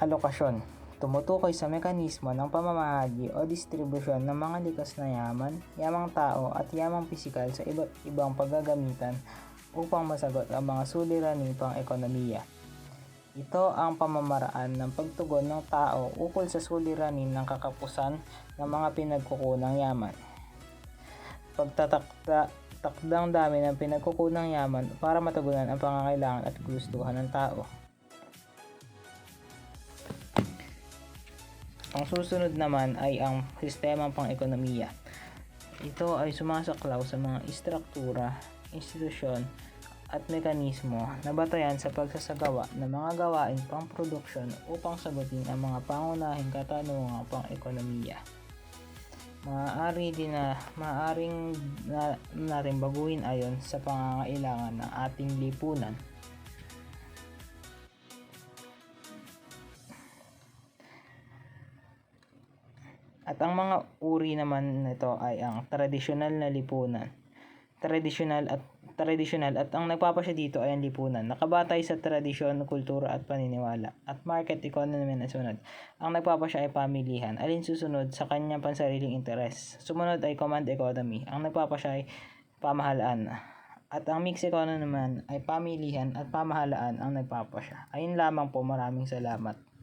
alokasyon. Tumutukoy sa mekanismo ng pamamahagi o distribusyon ng mga likas na yaman, yamang tao at yamang pisikal sa iba't ibang paggagamitan upang masagot ang mga suliraning pang ekonomiya. Ito ang pamamaraan ng pagtugon ng tao ukol sa suliranin ng kakapusan ng mga pinagkukunang yaman. Pagtatakda takdang dami ng pinagkukunang yaman para matugunan ang pangangailangan at gustuhan ng tao. Ang susunod naman ay ang sistemang pang-ekonomiya. Ito ay sumasaklaw sa mga istruktura, institusyon, at mekanismo na batayan sa pagsasagawa ng mga gawain pang-produksyon upang sagutin ang mga pangunahing katanungang pang-ekonomiya. Maaari din na maaaring na, natin baguhin ayon sa pangangailangan ng ating lipunan. At ang mga uri naman nito ay ang tradisyonal na lipunan. Tradisyonal at tradisyonal at ang nagpapasya dito ay ang lipunan. Nakabatay sa tradisyon, kultura at paniniwala. At market economy na sunod. Ang nagpapasya ay pamilihan. Alin susunod sa kanyang pansariling interes. Sumunod ay command economy. Ang nagpapasya ay pamahalaan. At ang mixed economy naman ay pamilihan at pamahalaan ang nagpapasya. Ayun lamang po maraming salamat.